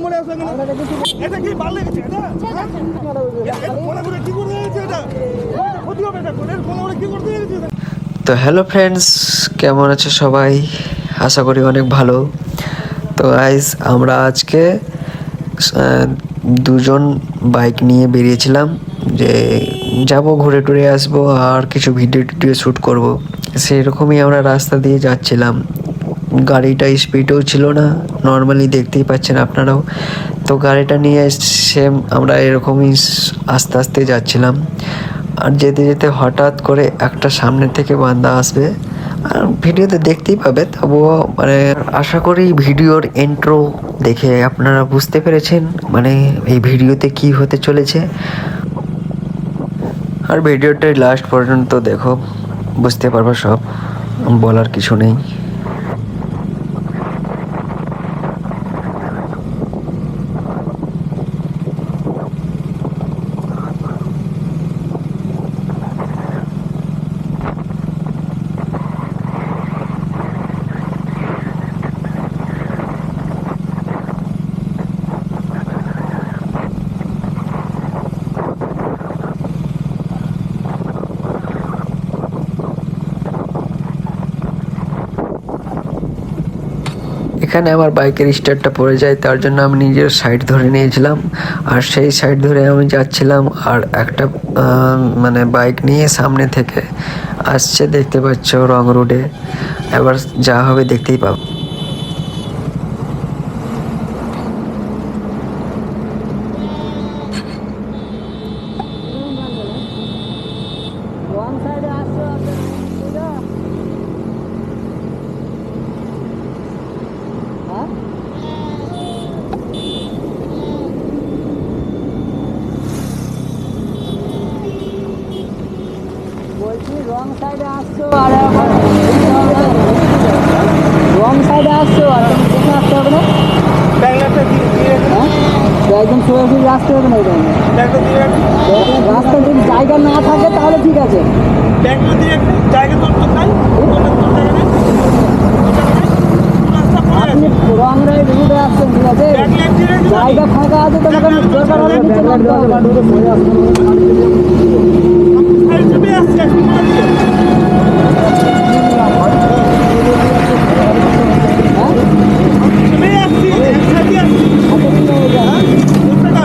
এখানে? এটা কি করে কি ক্ষতি হবে এটা কি করতে তো হ্যালো ফ্রেন্ডস কেমন আছে সবাই? আশা করি অনেক ভালো। তো আইজ আমরা আজকে দুজন বাইক নিয়ে বেরিয়েছিলাম যে যাব, ঘুরে টুরে আসব আর কিছু ভিডিও টিডিও শ্যুট করব। সেই রকমই আমরা রাস্তা দিয়ে যাচ্ছিলাম। গাড়িটা স্পিডেও ছিল না নর্মালি দেখতেই পাচ্ছেন আপনারাও। তো গাড়িটা নিয়ে সেম আমরা এরকমই আস্তে আস্তে যাচ্ছিলাম। আর যেতে যেতে হঠাৎ করে একটা সামনে থেকে বান্দা আসবে। আর ভিডিওতে দেখতেই পাবে, তবুও মানে আশা করি ভিডিওর এন্ট্রো দেখে আপনারা বুঝতে পেরেছেন মানে এই ভিডিওতে কি হতে চলেছে। আর ভিডিওটাই লাস্ট পর্যন্ত দেখো, বুঝতে পারব সব, বলার কিছু নেই। এখানে আমার বাইকের স্টার্টটা পড়ে যায়, তার জন্য আমি নিজের সাইড ধরে নিয়েছিলাম। আর সেই সাইড ধরে আমি যাচ্ছিলাম আর একটা মানে বাইক নিয়ে সামনে থেকে আসছে, দেখতে পাচ্ছ রং রোডে। এবার যা হবে দেখতেই পাবো। আসছো আর রং সাইডে আসছো আর তুমি আসতে হবে না। হ্যাঁ? একদম সোজাসুজি আসতে হবে না রাস্তা যদি জায়গা না থাকে তাহলে ঠিক আছে। কোথায়? আপনি রং রাইড রুটে আসছেন ঠিক আছে? জায়গা ফাঁকা আছে তোমাকে দরকার হলে নিচে নামতে হবে সাইড চেপে আসছে, একটু মোড়া দিয়ে। চেপে আসছি, এক সাইডে আসছি। হ্যাঁ? কোথাটা?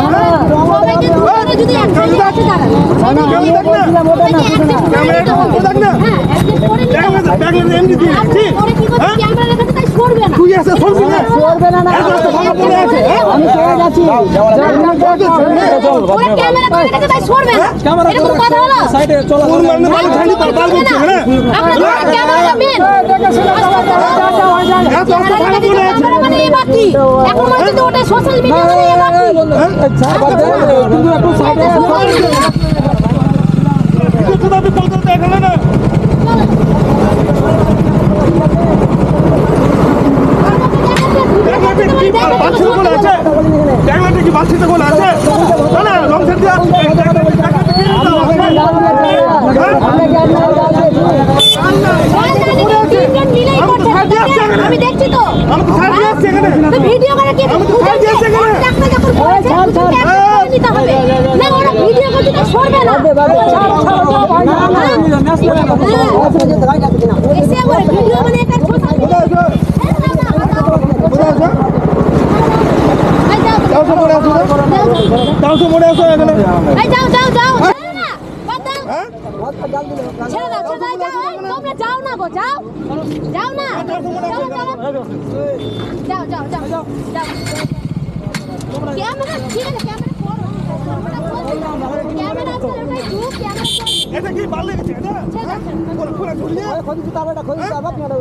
এখন। হ্যাঁ হ্যাঁ? হ্যাঁ? মানে হ্যাঁ? মেন। মানে মনে ওটা সোশ্যাল মিডিয়া এই বাকি কিছু তো আপনি কলকাতা দেখালে না। ব্যাগলাতে কি বা- বালছিতে কোনো আছে? না, না, রং সাইড দিয়ে আসছে। ব্যাগলাতে কি দাও আছে? মিলেই করছে আমি দেখছি। তো ভিডিও করে কি বলেছে নিতে হবে না ওরা ভিডিও করছে তো সরবে না এসে ভিডিও মানে? যাও তো মনে আসো যাও মনে এখানে যাও যাও যাও ছেড়ে দাও হ্যাঁ ছেড়ে দাও ছেড়ে দাও যাও এই, তোমরা যাও না গো যাও যাও না চলো চলো যাও যাও যাও এটা কি বাল লেগেছে এটা খোলা খুলে খোলা খুলে তাবা এটা খোলা তাবা কেন